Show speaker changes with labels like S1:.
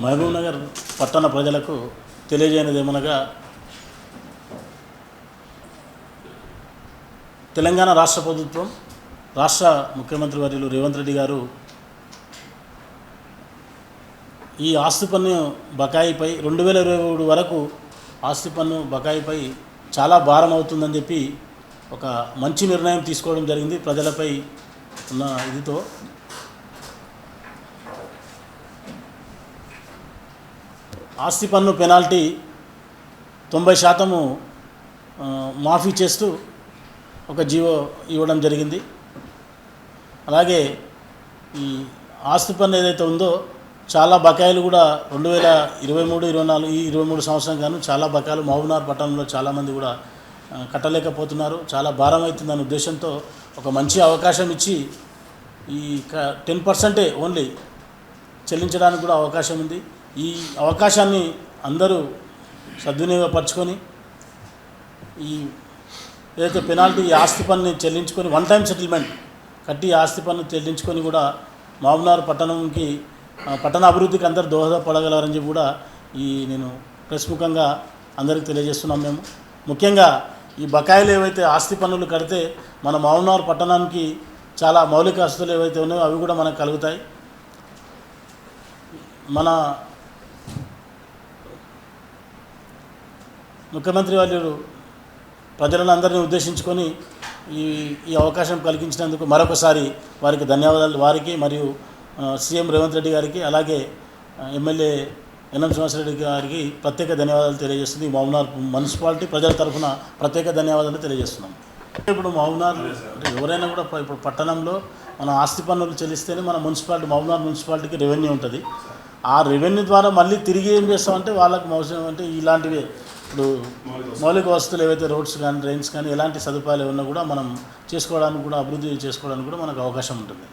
S1: మహబూబ్ నగర్ పట్టణ ప్రజలకు తెలియజేయనిదేమనగా తెలంగాణ రాష్ట్ర ప్రభుత్వం రాష్ట్ర ముఖ్యమంత్రి వర్యులు రేవంత్ రెడ్డి గారు ఈ ఆస్తి పన్ను బకాయిపై రెండు వేల ఇరవై మూడు వరకు ఆస్తి పన్ను బకాయిపై చాలా భారం అవుతుందని చెప్పి ఒక మంచి నిర్ణయం తీసుకోవడం జరిగింది ప్రజలపై ఉన్న ఇదితో. ఆస్తి పన్ను పెనాల్టీ తొంభై శాతము మాఫీ చేస్తూ ఒక జీవో ఇవ్వడం జరిగింది. అలాగే ఈ ఆస్తి పన్ను ఏదైతే ఉందో చాలా బకాయిలు కూడా రెండు వేల ఇరవై మూడు ఇరవై నాలుగు ఈ ఇరవై మూడు సంవత్సరం గాను చాలా బకాయిలు మహబూబ్నగర్ పట్టణంలో చాలామంది కూడా కట్టలేకపోతున్నారు. చాలా భారం అవుతుందనే ఉద్దేశంతో ఒక మంచి అవకాశం ఇచ్చి ఈ టెన్ పర్సెంటే ఓన్లీ చెల్లించడానికి కూడా అవకాశం ఉంది. ఈ అవకాశాన్ని అందరూ సద్వినియోగపరచుకొని ఈ ఏదైతే పెనాల్టీ ఈ ఆస్తి పన్ను చెల్లించుకొని వన్ టైం సెటిల్మెంట్ కట్టి ఈ ఆస్తి పన్ను చెల్లించుకొని కూడా మామూనార్ పట్టణంకి పట్టణ అభివృద్ధికి అందరు దోహదపడగలరని చెప్పి కూడా ఈ నేను ప్రెస్ ముఖంగా అందరికీ తెలియజేస్తున్నాం మేము. ముఖ్యంగా ఈ బకాయిలు ఏవైతే ఆస్తి పన్నులు కడితే మన మామూనార్ పట్టణానికి చాలా మౌలిక వసతులు ఏవైతే ఉన్నాయో అవి కూడా మనకు కలుగుతాయి. మన ముఖ్యమంత్రి వాళ్ళు ప్రజలను అందరినీ ఉద్దేశించుకొని ఈ ఈ అవకాశం కలిగించినందుకు మరొకసారి వారికి ధన్యవాదాలు. వారికి మరియు సీఎం రేవంత్ రెడ్డి గారికి అలాగే ఎమ్మెల్యే ఎన్ఎం శ్రీనివాసరెడ్డి గారికి ప్రత్యేక ధన్యవాదాలు తెలియజేస్తుంది. మౌనార్ మున్సిపాలిటీ ప్రజల తరఫున ప్రత్యేక ధన్యవాదాలు తెలియజేస్తున్నాం. ఇప్పుడు మౌనార్ అంటే ఎవరైనా కూడా ఇప్పుడు పట్టణంలో మన ఆస్తి పన్నులు చెల్లిస్తేనే మన మున్సిపాలిటీ మౌనార్ మున్సిపాలిటీకి రెవెన్యూ ఉంటుంది. ఆ రెవెన్యూ ద్వారా మళ్ళీ తిరిగి ఏం చేస్తామంటే వాళ్ళకి మోసం అంటే ఇలాంటివి ఇప్పుడు మౌలిక వసతులు ఏవైతే రోడ్స్ కానీ డ్రైన్స్ కానీ ఎలాంటి సదుపాయాలు ఉన్నా కూడా మనం చేసుకోవడానికి కూడా అభివృద్ధి చేసుకోవడానికి కూడా మనకు అవకాశం ఉంటుంది.